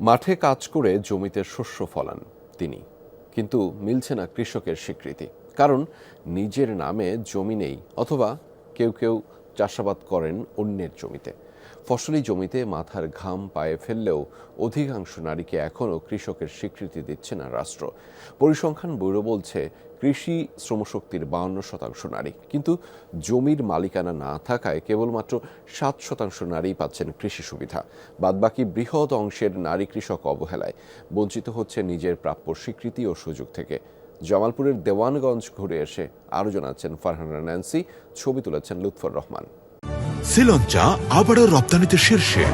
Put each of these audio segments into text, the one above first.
মাঠে কাজ করে জমিতে শস্য ফলান তিনি। কিন্তু মিলছে না কৃষকের স্বীকৃতি। কারণ নিজের নামে জমি নেই অথবা কেউ কেউ চাষাবাদ করেন অন্যের জমিতে। ফসলি জমিতে মাথার ঘাম পায়ে ফেললেও অধিকাংশ নারীকে এখনও কৃষকের স্বীকৃতি দিচ্ছে না রাষ্ট্র। পরিসংখ্যান ব্যুরো বলছে, কৃষি শ্রমশক্তির বাউন্ন শতাংশ নারী। কিন্তু জমির মালিকানা না থাকায় কেবলমাত্র সাত শতাংশ নারী পাচ্ছেন কৃষি সুবিধা। বাদবাকি বৃহৎ অংশের নারী কৃষক অবহেলায় বঞ্চিত হচ্ছে নিজের প্রাপ্য স্বীকৃতি ও সুযোগ থেকে। জামালপুরের দেওয়ানগঞ্জ ঘুরে এসে আরও জানাচ্ছেন ফারহানা ন্যান্সি, ছবি তুলেছেন লুৎফর রহমান। শ্রীলঙ্কা আবারও রপ্তানিতে শীর্ষে।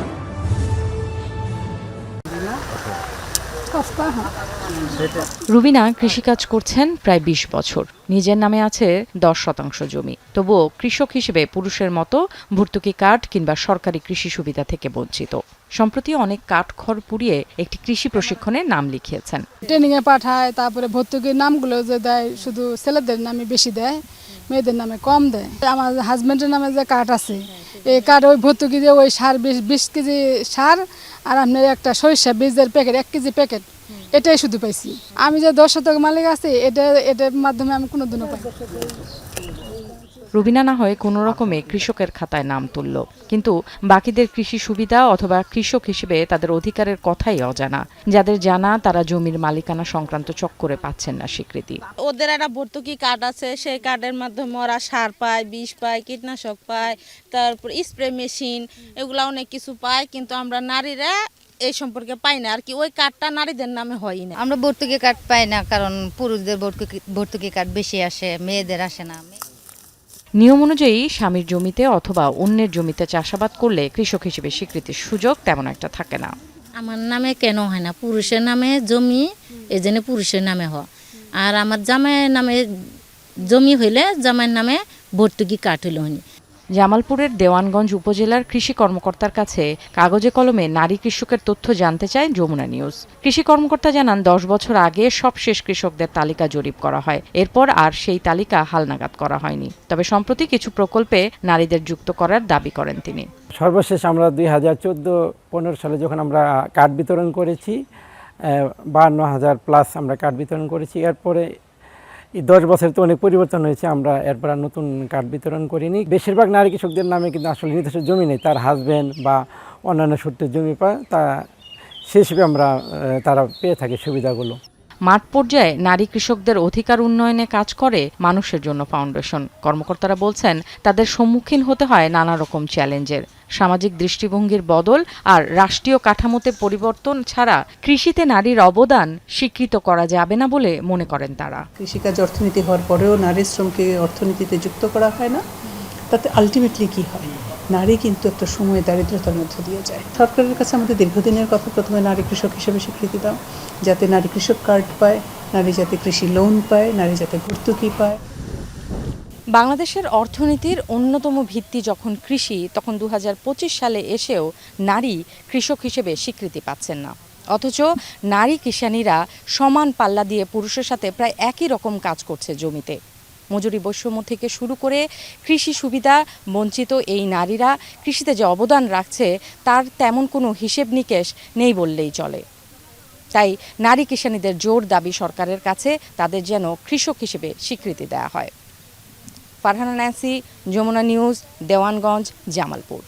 রুবিনা কৃষিকাজ করছেন প্রায় ২০ বছর। নিজের নামে আছে দশ শতাংশ জমি। তবুও কৃষক হিসেবে পুরুষের মতো ভর্তুকি কার্ড কিংবা সরকারি কৃষি সুবিধা থেকে বঞ্চিত। সম্প্রতি অনেক কাঠ খড় পুড়িয়ে একটি কৃষি প্রশিক্ষণে নাম লিখিয়েছেন। ট্রেনিং এ পাঠায় তারপরে ভর্তুকির নামগুলো যে দেয় শুধু ছেলেদের নামে বেশি দেয়। মেয়েদের নামে কম দেয়। আমার হাজবেন্ডের নামে যে কার্ড আছে, এই কাঠ ওই ভর্তুকি দিয়ে ওই সার বিশ বিশ কেজি সার আর আপনার একটা সরিষা বীজের প্যাকেট এক কেজি প্যাকেট এটাই শুধু পাইছি। আমি যে দশ শতক মালিক আছি এটা এটার মাধ্যমে আমি কোনো দিনও পাই রুবিনা না হয়ে কোনো রকমে কৃষকের খাতায় নাম তুলল। কিন্তু বাকিদের কৃষি সুবিধা অথবা কৃষক হিসেবে তাদের অধিকারের কথাই অজানা। যাদের জানা তারা জমির মালিকানা সংক্রান্ত চক্করে পাচ্ছেন না স্বীকৃতি। ওদের একটা ভর্তুকি কার্ড আছে সেই কার্ডের মাধ্যমে ওরা সার পায় বিষ পায় কীটনাশক পায় তারপর স্প্রে মেশিন এগুলো অনেক কিছু পায়। কিন্তু আমরা নারীরা এই সম্পর্কে পাই না আর কি ওই কার্ডটা নারীদের নামে হয় না। আমরা ভর্তুকি কার্ড পাই না কারণ পুরুষদের ভর্তুকি ভর্তুকি কার্ড বেশি আসে মেয়েদের আসে না নিয়ম অনুযায়ী স্বামীর জমিতে অথবা অন্যের জমিতে চাষাবাদ করলে কৃষক হিসেবে স্বীকৃতির সুযোগ তেমন একটা থাকে না। আমার নামে কেন হয় না? পুরুষের নামে জমি এই জন্য পুরুষের নামে হয়। আর আমার জামাইয়ের নামে জমি হইলে জামাইয়ের নামে ভর্তুকি কাঠ হইলে হয়নি জামালপুরের দেওয়ানগঞ্জ উপজেলার কৃষি কর্মকর্তার কাছে কাগজে কলমে নারী কৃষকের তথ্য জানতে চায় যমুনা নিউজ। কৃষি কর্মকর্তা জানান, দশ বছর আগে সব শেষ কৃষকদের তালিকা জরিপ করা হয়। এরপর আর সেই তালিকা হালনাগাদ করা হয়নি। তবে সম্প্রতি কিছু প্রকল্পে নারীদের যুক্ত করার দাবি করেন তিনি। সর্বশেষ আমরা দুই হাজার চোদ্দ, পনেরো সালে যখন আমরা কার্ড বিতরণ করেছি বাহান্ন হাজার প্লাস আমরা কার্ড বিতরণ করেছি। এরপরে এই দশ বছর তো অনেক পরিবর্তন হয়েছে, আমরা এরপর আর নতুন কার্ড বিতরণ করিনি। বেশিরভাগ নারী কৃষকদের নামে কিন্তু আসলে নিজস্ব জমি নেই, তার হাজব্যান্ড বা অন্যান্য সূত্রের জমি পায় তা সে হিসেবে আমরা তারা পেয়ে থাকি সুবিধাগুলো। মাঠ পর্যায়ে নারী কৃষকদের অধিকার উন্নয়নে কাজ করে মানুষের জন্য ফাউন্ডেশন। কর্মকর্তারা বলছেন, তাদের সম্মুখীন হতে হয় নানা রকম চ্যালেঞ্জের। সামাজিক দৃষ্টিভঙ্গির বদল আর রাষ্ট্রীয় কাঠামোতে পরিবর্তন ছাড়া কৃষিতে নারীর অবদান স্বীকৃত করা যাবে না বলে মনে করেন তারা। কৃষিকাজ অর্থনীতি হওয়ার পরেও নারী শ্রমকে অর্থনীতিতে যুক্ত করা হয় না। তাতে আলটিমেটলি কি হয়? নারী কিন্তু একটা সময় দারিদ্রতার মধ্যে দিয়ে যায়। সরকারের কাছে আমাদের দীর্ঘদিনের কথা প্রথমে নারী কৃষক হিসেবে স্বীকৃতি দাও, যাতে নারী কৃষক কার্ড পায়, নারী যাতে কৃষি লোন পায়, নারী যাতে ভর্তুকি পায়। বাংলাদেশের অর্থনীতির অন্যতম ভিত্তি যখন কৃষি, তখন দু হাজার পঁচিশ সালে এসেও নারী কৃষক হিসেবে স্বীকৃতি পাচ্ছেন না। অথচ নারী কিষানীরা সমান পাল্লা দিয়ে পুরুষের সাথে প্রায় একই রকম কাজ করছে জমিতে। মজুরি বৈষম্য থেকে শুরু করে কৃষি সুবিধা বঞ্চিত এই নারীরা কৃষিতে যে অবদান রাখছে, তার তেমন কোনো হিসেব নিকেশ নেই বললেই চলে। তাই নারী কিষানীদের জোর দাবি সরকারের কাছে, তাদের যেন কৃষক হিসেবে স্বীকৃতি দেওয়া হয়। Farhana Nancy, Jamuna news, Dewanganj, Jamalpur.